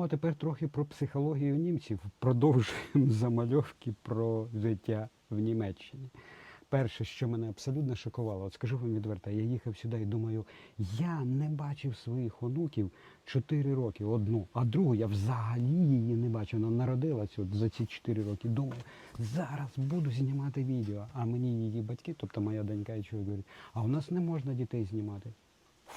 Ну а тепер трохи про психологію німців. Продовжуємо замальовки про життя в Німеччині. Перше, що мене абсолютно шокувало, от скажу вам відверто, я їхав сюди і думаю, я не бачив своїх онуків 4 роки одну, а другу я взагалі її не бачив. Вона народилась от за ці 4 роки. Думаю, зараз буду знімати відео. А мені її батьки, тобто моя донька і чоловік говорять, а у нас не можна дітей знімати.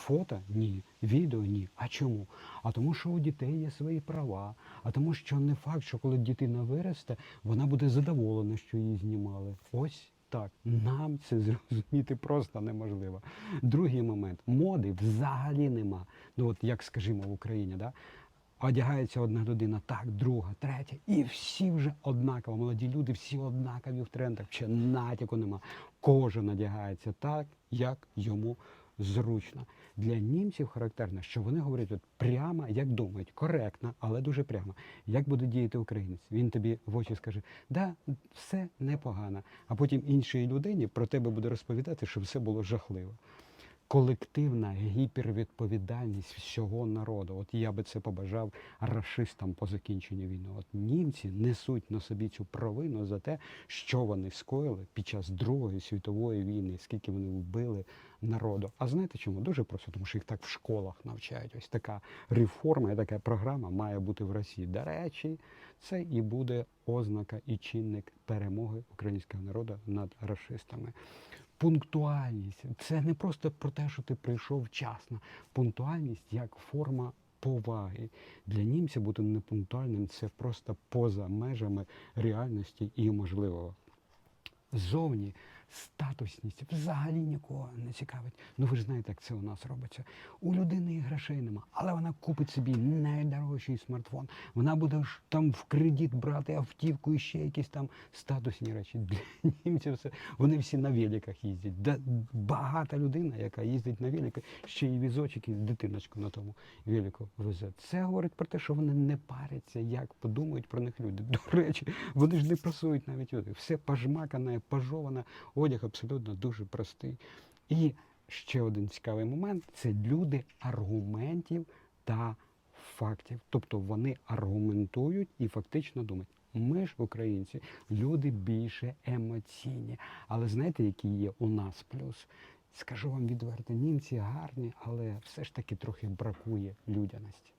Фото ні, відео ні. А чому? А тому, що у дітей є свої права. А тому, що не факт, що коли дитина виросте, вона буде задоволена, що її знімали. Ось так. Нам це зрозуміти просто неможливо. Другий момент моди взагалі нема. Ну от як скажімо в Україні, да? Одягається одна людина, так, друга, третя, і всі вже однаково. Молоді люди, всі однакові в трендах. Ще натяку нема. Кожен одягається так, як йому зручно. Для німців характерно, що вони говорять от прямо, як думають, коректно, але дуже прямо. Як буде діяти українець? Він тобі в очі скаже, да, все непогано. А потім іншій людині про тебе буде розповідати, що все було жахливо. Колективна гіпервідповідальність всього народу. От я би це побажав рашистам по закінченню війни. От німці несуть на собі цю провину за те, що вони скоїли під час Другої світової війни, скільки вони вбили народу. А знаєте чому? Дуже просто, тому що їх так в школах навчають. Ось така реформа і така програма має бути в Росії. До речі, це і буде ознака і чинник перемоги українського народу над рашистами. Пунктуальність це не просто про те, що ти прийшов вчасно. Пунктуальність як форма поваги. Для німця бути непунктуальним це просто поза межами реальності і можливого. Зовні статусність взагалі нікого не цікавить. Ну ви ж знаєте, як це у нас робиться. У людини і грошей нема, але вона купить собі найдорожчий смартфон. Вона буде ж там в кредит брати автівку і ще якісь там статусні речі. Для німців це вони всі на великах їздять. Да, багата людина, яка їздить на велику, ще й візочок, і дитиночку на тому велику везе. Це говорить про те, що вони не паряться, як подумають про них люди. До речі, вони ж не просують навіть люди. Все пожмакане, пожоване, одяг абсолютно дуже простий. І ще один цікавий момент це люди аргументів та фактів. Тобто вони аргументують і фактично думають. Ми ж, українці, люди більше емоційні. Але знаєте, який є у нас плюс? Скажу вам відверто, німці гарні, але все ж таки трохи бракує людяності.